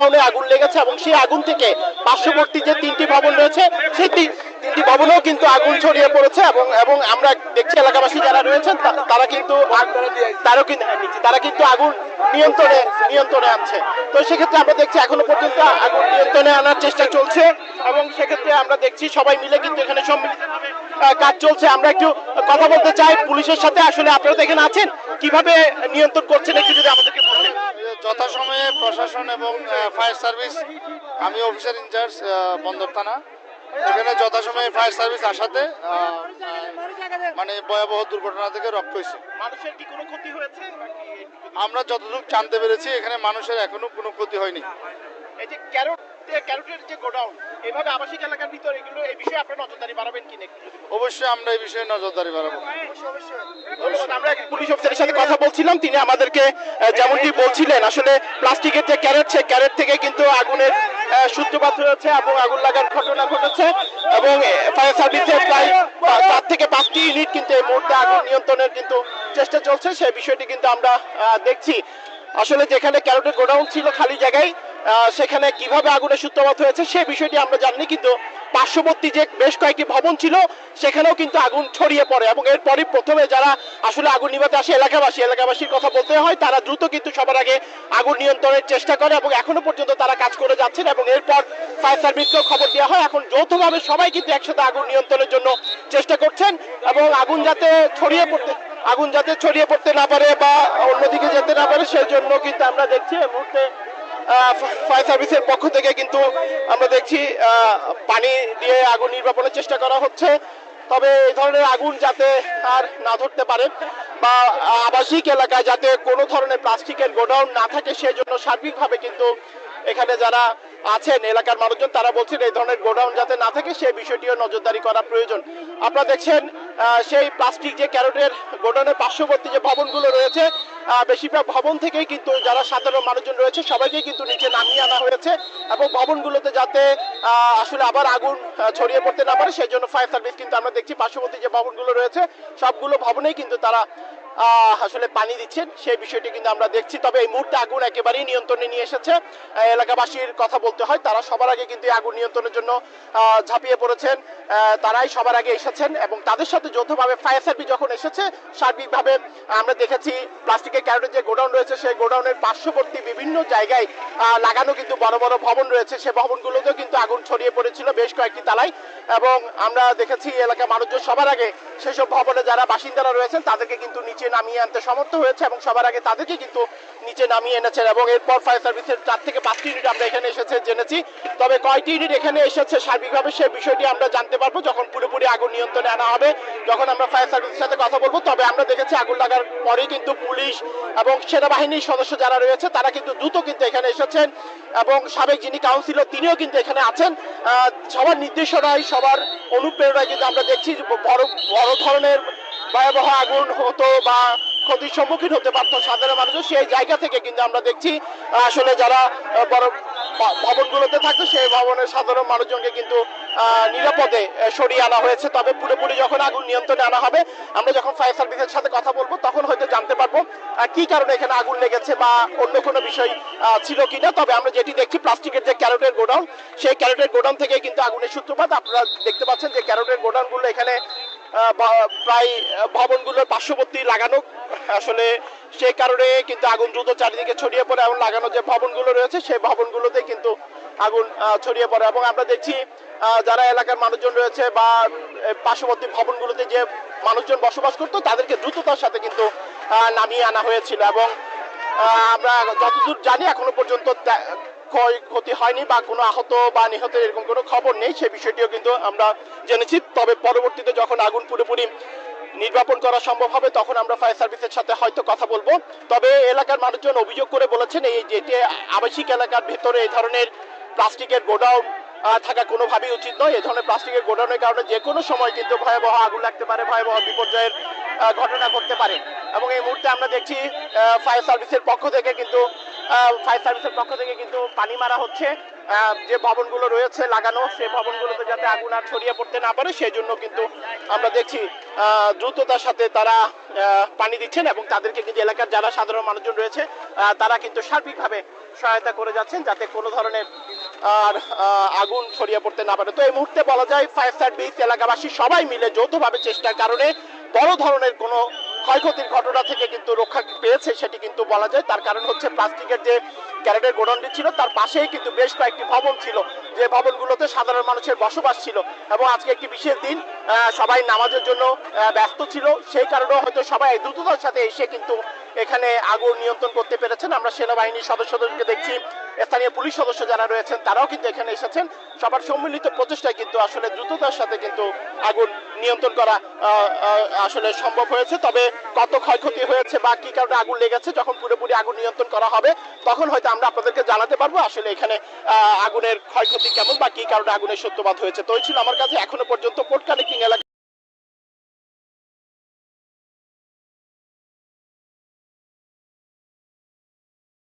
গোডাউনে আগুন লেগেছে এবং সেই আগুন থেকে পার্শ্ববর্তী যে তিনটি ভবন রয়েছে সেই তিন- তিনটি ভবনেও কিন্তু আগুন ছড়িয়ে পড়েছে এবং এবং আমরা দেখছি এলাকাবাসী যারা রয়েছেন তারা কিন্তু তারাও কিন্তু তারা কিন্তু আগুন নিয়ন্ত্রণে নিয়ন্ত্রণে আনছে। তো সেক্ষেত্রে আমরা দেখছি এখনও পর্যন্ত আগুন নিয়ন্ত্রণে আনার চেষ্টা চলছে এবং সেক্ষেত্রে আমরা দেখছি সবাই মিলে কিন্তু এখানে সম্মিলিতভাবে আহ, কাজ চলছে। আমরা একটু কথা বলতে চাই পুলিশের সাথে। আসলে আপনারা তো এখানে আছেন। কীভাবে নিয়ন্ত্রণ করছেন একটু যদি আমাদেরকে যথাসময়ে প্রশাসন এবং ফায়ার সার্ভিস আমি অফিসার ইনচার্জ বন্দর থানা। এখানে যথাসময়ে ফায়ার সার্ভিস আসাতে মানে ভয়াবহ দুর্ঘটনা থেকে রক্ষা হয়েছে। মানুষের কি কোনো ক্ষতি হয়েছে? আমরা যতটুকু জানতে পেরেছি এখানে মানুষের এখনও কোনো ক্ষতি হয়নি। এই যে ক্যারোট ক্যারোটের যে গোডাউন এভাবে আবাসিক এলাকার ভিতরে এগুলো এই বিষয়ে আপনারা নজরদারি বাড়াবেন কিনা একটু যদি বলেন। অবশ্যই আমরা এই বিষয়ে নজরদারি বাড়াবো আমরা পুলিশ অফিসারের সাথে কথা বলছিলাম তিনি আমাদেরকে যেমনটি বলছিলেন আসলে প্লাস্টিকের যে ক্যারেট সে ক্যারেট থেকে কিন্তু আগুনের সূত্রপাত হয়েছে এবং আগুন লাগার ঘটনা ঘটেছে এবং ফায়ার সার্ভিসের প্রায় চার থেকে পাঁচটি ইউনিট কিন্তু এই মুহূর্তে আগুন নিয়ন্ত্রণের কিন্তু চেষ্টা চলছে সেই বিষয়টি কিন্তু আমরা দেখছি আসলে যেখানে ক্যারোটের গোডাউন ছিল খালি জায়গায় সেখানে কীভাবে আগুনের সূত্রপাত হয়েছে সে বিষয়টি আমরা জানি কিন্তু পার্শ্ববর্তী যে বেশ কয়েকটি ভবন ছিল, সেখানেও কিন্তু আগুন ছড়িয়ে পড়ে। এবং এরপরই প্রথমে যারা আসলে আগুন নিভাতে আসে, এলাকাবাসী, এলাকাবাসীর কথা বলতে হয়, তারা দ্রুত কিন্তু সবার আগে আগুন নিয়ন্ত্রণের চেষ্টা করে এবং এখনও পর্যন্ত তারা কাজ করে যাচ্ছেন এবং এরপর ফায়ার সার্ভিসকেও খবর দেওয়া হয়। এখন যৌথভাবে সবাই কিন্তু একসাথে আগুন নিয়ন্ত্রণের জন্য চেষ্টা করছেন এবং আগুন যাতে ছড়িয়ে পড়তে, আগুন যাতে ছড়িয়ে পড়তে না পারে বা অন্যদিকে যেতে না পারে সেই জন্য কিন্তু আমরা দেখছি এই মুহূর্তে ফায়ার সার্ভিসের পক্ষ থেকে কিন্তু আমরা দেখছি পানি দিয়ে আগুন নির্বাপনের চেষ্টা করা হচ্ছে। তবে এই ধরনের আগুন যাতে আর না ধরতে পারে বা আবাসিক এলাকায় যাতে কোনো ধরনের প্লাস্টিকের গোডাউন না থাকে, সেজন্য সার্বিকভাবে কিন্তু এখানে যারা আছেন, এলাকার মানুষজন, তারা বলছেন এই ধরনের গোডাউন যাতে না থাকে, সেই বিষয়টিও নজরদারি করা প্রয়োজন। আপনারা দেখছেন সেই প্লাস্টিক যে ক্যারোটের গোডাউনের পার্শ্ববর্তী যে ভবনগুলো রয়েছে বেশিরভাগ ভবন থেকেই কিন্তু যারা সাধারণ মানুষজন রয়েছে সবাইকেই কিন্তু নিচে নামিয়ে আনা হয়েছে এবং ভবনগুলোতে যাতে আসলে আবার আগুন ছড়িয়ে পড়তে না পারে সেই জন্য ফায়ার সার্ভিস কিন্তু আমরা দেখছি। পার্শ্ববর্তী যে ভবনগুলো রয়েছে, সবগুলো ভবনেই কিন্তু তারা আসলে পানি দিচ্ছেন। সেই বিষয়টি কিন্তু আমরা দেখছি। তবে এই মুহূর্তে আগুন একেবারেই নিয়ন্ত্রণে নিয়ে এসেছে। এলাকাবাসীর কথা বলতে হয়, তারা সবার আগে কিন্তু আগুন নিয়ন্ত্রণের জন্য ঝাঁপিয়ে পড়েছেন। তারাই সবার আগে এসেছেন এবং তাদের সাথে যৌথভাবে ফায়ার সার্ভিস যখন এসেছে, সার্বিকভাবে আমরা দেখেছি প্লাস্টিকের ক্যারেটের যে গোডাউন রয়েছে, সেই গোডাউনের পার্শ্ববর্তী বিভিন্ন জায়গায় লাগানো কিন্তু বড় বড় ভবন রয়েছে। সে ভবনগুলোতেও কিন্তু আগুন ছড়িয়ে পড়েছিল বেশ কয়েকটি তালায় এবং আমরা দেখেছি এলাকার মানুষজন সবার আগে সেসব ভবনে যারা বাসিন্দারা রয়েছেন, তাদেরকে কিন্তু নিচে নামিয়ে আনতে সমর্থ হয়েছে এবং সবার আগে তাদেরকে কিন্তু নিচে নামিয়ে এনেছেন এবং এরপর ফায়ার সার্ভিসের চার থেকে পাঁচটি ইউনিট আমরা এখানে এসেছে, জেনেছি। তবে কয়টি ইউনিট এখানে এসেছে সার্বিকভাবে সেই বিষয়টি আমরা জানতে পারব যখন পুরোপুরি আগুন নিয়ন্ত্রণে আনা হবে, যখন আমরা ফায়ার সার্ভিসের সাথে কথা বলব। তবে আমরা দেখেছি আগুন লাগার পরেই কিন্তু পুলিশ এবং সেনাবাহিনীর সদস্য যারা রয়েছে, তারা কিন্তু দ্রুত কিন্তু এখানে এসেছেন এবং সাবেক যিনি কাউন্সিলর তিনিও কিন্তু এখানে আছেন। সবার নির্দেশনায়, সবার অনুপ্রেরণায় কিন্তু আমরা দেখছি বড় বড় ধরনের ভয়াবহ আগুন হতো বা ক্ষতির সম্মুখীন হতে পারতো সাধারণ মানুষ সেই জায়গা থেকে। কিন্তু আমরা দেখছি, আসলে যারা বড় ভবনগুলোতে থাকতো, সেই ভবনের সাধারণ মানুষজনকে কিন্তু নিরাপদে সরিয়ে আনা হয়েছে। তবে পুরোপুরি যখন আগুন নিয়ন্ত্রণে আনা হবে, আমরা যখন ফায়ার সার্ভিসের সাথে কথা বলব, তখন হয়তো জানতে পারব কি কারণে এখানে আগুন লেগেছে বা অন্য কোনো বিষয় ছিল কিনা। তবে আমরা যেটি দেখছি, প্লাস্টিকের যে ক্যারোটের গোডাউন, সেই ক্যারোটের গোডাউন থেকে কিন্তু আগুনের সূত্রপাত। আপনারা দেখতে পাচ্ছেন যে ক্যারোটের গোডাউনগুলো এখানে প্রায় ভবনগুলোর পার্শ্ববর্তী লাগানো। আসলে সেই কারণে কিন্তু আগুন দ্রুত চারিদিকে ছড়িয়ে পড়ে এবং লাগানো যে ভবনগুলো রয়েছে, সেই ভবনগুলোতে কিন্তু আগুন ছড়িয়ে পড়ে। এবং আমরা দেখছি যারা এলাকার মানুষজন রয়েছে বা পার্শ্ববর্তী ভবনগুলোতে যে মানুষজন বসবাস করতো, তাদেরকে দ্রুততার সাথে কিন্তু নামিয়ে আনা হয়েছিল। এবং আমরা যতদূর জানি, এখনও পর্যন্ত তে- ক্ষয় ক্ষতি হয়নি বা কোনো আহত বা নিহত এরকম কোনো খবর নেই, সে বিষয়টিও কিন্তু আমরা জেনেছি। তবে পরবর্তীতে যখন আগুন পুরোপুরি নির্বাপন করা সম্ভব হবে, তখন আমরা ফায়ার সার্ভিসের সাথে হয়তো কথা বলব। তবে এলাকার মানুষজন অভিযোগ করে বলেছেন, এই যেটি আবাসিক এলাকার ভেতরে এই ধরনের প্লাস্টিকের গোডাউন থাকা কোনোভাবেই উচিত নয়। এই ধরনের প্লাস্টিকের গোডাউনের কারণে যে কোনো সময় কিন্তু ভয়াবহ আগুন লাগতে পারে, ভয়াবহ বিপর্যয়ের ঘটনা ঘটতে পারে। এবং এই মুহূর্তে আমরা দেখছি ফায়ার সার্ভিসের পক্ষ থেকে কিন্তু ফায়ার সার্ভিসের পক্ষ থেকে কিন্তু পানি মারা হচ্ছে। যে ভবনগুলো রয়েছে লাগানো সেই ভবনগুলোতে যাতে আগুন আর ছড়িয়ে পড়তে না পারে সেই জন্য কিন্তু আমরা দেখছি দ্রুততার সাথে তারা পানি দিচ্ছেন এবং তাদেরকে কিন্তু এলাকার যারা সাধারণ মানুষজন রয়েছে তারা কিন্তু সার্বিকভাবে সহায়তা করে যাচ্ছেন যাতে কোনো ধরনের, আর আগুন ছড়িয়ে পড়তে না পারে। তো এই মুহূর্তে বলা যায়, ফায়ার সার্ভিস এলাকাবাসী সবাই মিলে যৌথভাবে চেষ্টার কারণে বড় ধরনের কোনো ক্ষয়ক্ষতির ঘটনা থেকে কিন্তু রক্ষা পেয়েছে, সেটি কিন্তু বলা যায়। তার কারণ হচ্ছে প্লাস্টিকের যে ক্যারেটের গোডাউনটি ছিল, তার পাশেই কিন্তু বেশ কয়েকটি ভবন ছিল। যে ভবনগুলোতে সাধারণ মানুষের বসবাস ছিল এবং আজকে একটি বিশেষ দিন সবাই নামাজের জন্য ব্যস্ত ছিল। সেই কারণেও হয়তো সবাই দ্রুততার সাথে এসে কিন্তু এখানে আগুন নিয়ন্ত্রণ করতে পেরেছেন। আমরা সেনাবাহিনীর সদস্যদেরকে দেখছি, স্থানীয় পুলিশ সদস্য যারা রয়েছেন, তারাও কিন্তু এখানে এসেছেন। সবার সম্মিলিত প্রচেষ্টায় কিন্তু আসলে দ্রুততার সাথে কিন্তু আগুন নিয়ন্ত্রণ করা আসলে সম্ভব হয়েছে। তবে কত ক্ষয়ক্ষতি হয়েছে বা কি কারণে আগুন লেগেছে, যখন পুরোপুরি আগুন নিয়ন্ত্রণ করা হবে, তখন হয়তো আমরা আপনাদেরকে জানাতে পারব আসলে এখানে আগুনের ক্ষয়ক্ষতি কেমন বা কি কারণে আগুনের সত্যবাদ হয়েছে। তো ছিল আমার কাছে এখনও পর্যন্ত পোর্ট কানেক্টিং এলাকা।